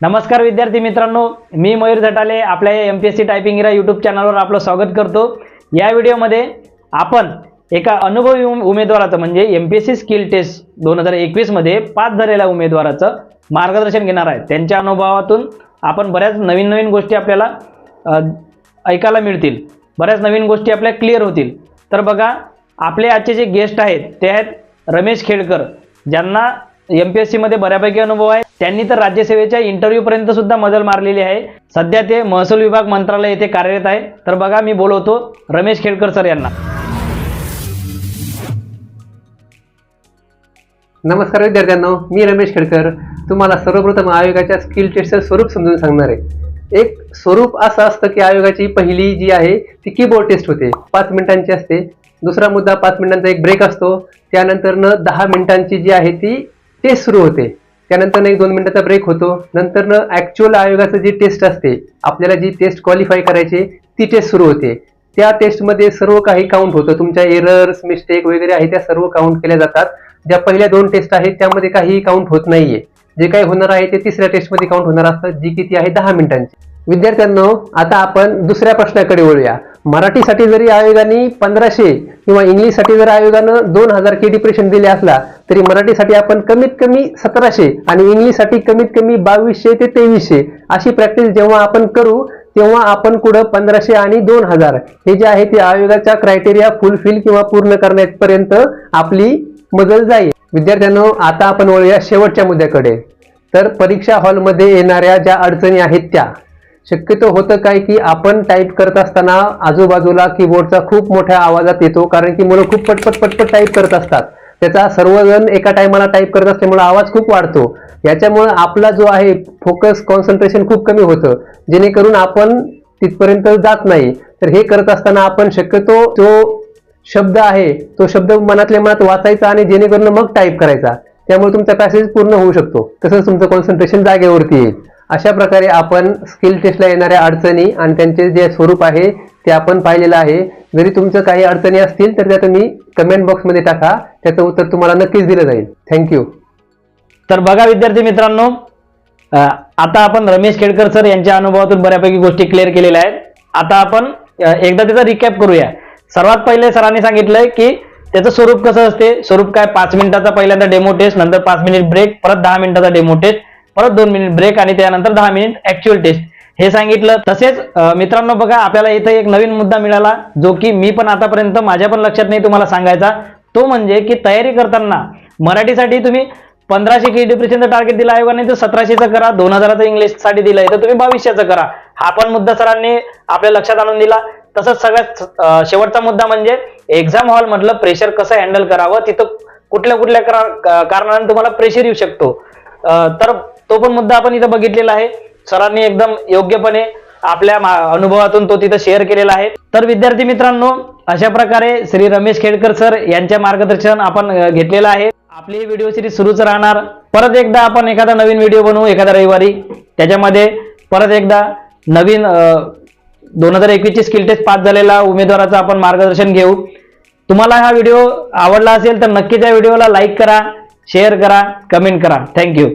नमस्कार विद्यार्थी मित्रांनो मी मयूर झटाले आपल्या M P S C typing era YouTube चॅनलवर आपलं स्वागत करतो. या व्हिडिओमध्ये आपण एका अनुभवी उमेदवाराचं म्हणजे M P S C skill test दोन हजार एकवीसमध्ये पास झालेल्या उमेदवाराचं मार्गदर्शन घेणार आहे. त्यांच्या अनुभवातून आपण बऱ्याच नवीन नवीन गोष्टी आपल्याला ऐकायला मिळतील. बऱ्याच नवीन गोष्टी आपल्या क्लिअर होतील. तर बघा आपले आजचे जे गेस्ट आहेत ते आहेत रमेश खेडकर. ज्यांना एमपीएससी मध्ये बऱ्यापैकी अनुभव आहे. त्यांनी तर राज्यसेवेच्या इंटरव्ह्यूपर्यंत सुद्धा मजल मारलेली आहे. सध्या ते महसूल विभाग मंत्रालय येथे कार्यरत आहे. तर बघा मी बोलवतो रमेश खेडकर सर यांना. नमस्कार विद्यार्थ्यांनो मी रमेश खेडकर. तुम्हाला सर्वप्रथम आयोगाच्या स्किल टेस्टचं स्वरूप समजून सांगणार आहे. एक स्वरूप असं असतं की आयोगाची पहिली जी आहे ती कीबोर्ड टेस्ट होते. पाच मिनिटांची असते. दुसरा मुद्दा पाच मिनिटांचा एक ब्रेक असतो. त्यानंतरनं दहा मिनिटांची जी आहे ती ते सुरू होते. त्यानंतर एक दोन मिनिटाचा ब्रेक होतो. नंतरनं ऍक्च्युअल आयोगाचं जी टेस्ट असते आपल्याला जी टेस्ट क्वालिफाय करायची ती टेस्ट सुरू होते. त्या टेस्टमध्ये सर्व काही काउंट होतं. तुमच्या एरर्स मिस्टेक वगैरे आहे त्या सर्व काउंट केल्या जातात. ज्या पहिल्या दोन टेस्ट आहेत त्यामध्ये काही काउंट होत नाहीये. जे काही होणार आहे ते तिसऱ्या टेस्टमध्ये काउंट होणार असतात जी किती आहे दहा मिनिटांची. विद्यार्थ्यांनो आता आपण दुसऱ्या प्रश्नाकडे वळूया. मराठीसाठी जरी आयोगाने पंधराशे किंवा इंग्लिशसाठी जर आयोगानं दोन हजार के डिप्रेशन दिले असला तरी मराठीसाठी आपण कमीत कमी सतराशे आणि इंग्लिशसाठी कमीत कमी बावीसशे ते तेवीसशे अशी प्रॅक्टिस जेव्हा आपण करू तेव्हा आपण कुठं पंधराशे आणि दोन हजार हे जे आहे ते आयोगाच्या क्रायटेरिया फुलफिल किंवा पूर्ण करण्यापर्यंत आपली मजल जाईल. विद्यार्थ्यांनो आता आपण वळूया शेवटच्या मुद्द्याकडे. तर परीक्षा हॉलमध्ये येणाऱ्या ज्या अडचणी आहेत त्या. शक्यतो होतं काय की आपण टाईप करत असताना आजूबाजूला कीबोर्डचा खूप मोठ्या आवाजात येतो कारण की मुलं खूप पटपट पटपट टाईप करत असतात. त्याचा सर्वजण एका टायमाला टाईप करत असल्यामुळे आवाज खूप वाढतो. याच्यामुळे आपला जो आहे फोकस कॉन्सन्ट्रेशन खूप कमी होतं. जेणेकरून आपण तिथपर्यंत जात नाही. तर हे करत असताना आपण शक्यतो जो शब्द आहे तो शब्द मनातल्या मनात वाचायचा आणि जेणेकरून मग टाईप करायचा. त्यामुळे तुमचा पॅसेज पूर्ण होऊ शकतो. तसंच तुमचं कॉन्सन्ट्रेशन जागेवरती येईल. अशा प्रकारे आपण स्किल टेस्टला येणाऱ्या अडचणी आणि त्यांचे जे स्वरूप आहे ते आपण पाहिलेलं आहे. जरी तुमचं काही अडचणी असतील तर त्या तुम्ही कमेंट बॉक्समध्ये टाका. त्याचं उत्तर तुम्हाला नक्कीच दिलं जाईल. थँक्यू तर बघा विद्यार्थी मित्रांनो आता आपण रमेश खेडकर सर यांच्या अनुभवातून बऱ्यापैकी गोष्टी क्लिअर केलेल्या आहेत. आता आपण एकदा त्याचा रिकॅप करूया. सर्वात पहिले सरांनी सांगितलंय की त्याचं स्वरूप कसं असते? स्वरूप काय? पाच मिनिटाचा पहिल्यांदा डेमो टेस्ट नंतर पाच मिनिट ब्रेक परत दहा मिनिटाचा डेमो टेस्ट परत दोन मिनिट ब्रेक आणि त्यानंतर दहा मिनिट ऍक्च्युअल टेस्ट हे सांगितलं. तसेच मित्रांनो बघा आपल्याला इथं एक नवीन मुद्दा मिळाला जो की मी पण आतापर्यंत माझ्या पण लक्षात नाही तुम्हाला सांगायचा. तो म्हणजे की तयारी करताना मराठीसाठी तुम्ही पंधराशे के डिप्रेशनचं टार्गेट दिलं आयोगाने तर सतराशेचं करा. दोन हजाराचं इंग्लिशसाठी दिलंय तर तुम्ही बावीसशेचं करा. हा पण मुद्दा सरांनी आपल्या लक्षात आणून दिला. तसंच सगळ्यात शेवटचा मुद्दा म्हणजे एक्झाम हॉल मधलं प्रेशर कसं हँडल करावं तिथं कुठल्या कुठल्या कारणाने तुम्हाला प्रेशर येऊ शकतो. तर तो पण मुद्दा आपण इथं बघितलेला आहे. सरांनी एकदम योग्यपणे आपल्या अनुभवातून तो तिथं शेअर केलेला आहे. तर विद्यार्थी मित्रांनो अशा प्रकारे श्री रमेश खेडकर सर यांच्या मार्गदर्शन आपण घेतलेलं आहे. आपली ही व्हिडिओ सिरीज सुरूच राहणार. परत एकदा आपण एखादा नवीन व्हिडिओ बनवू एखाद्या रविवारी. त्याच्यामध्ये परत एकदा नवीन दोन हजार एकवीसची स्किल टेस्ट पास झालेला उमेदवाराचं आपण मार्गदर्शन घेऊ. तुम्हाला हा व्हिडिओ आवडला असेल तर नक्कीच या व्हिडिओला लाईक करा शेअर करा कमेंट करा. थँक्यू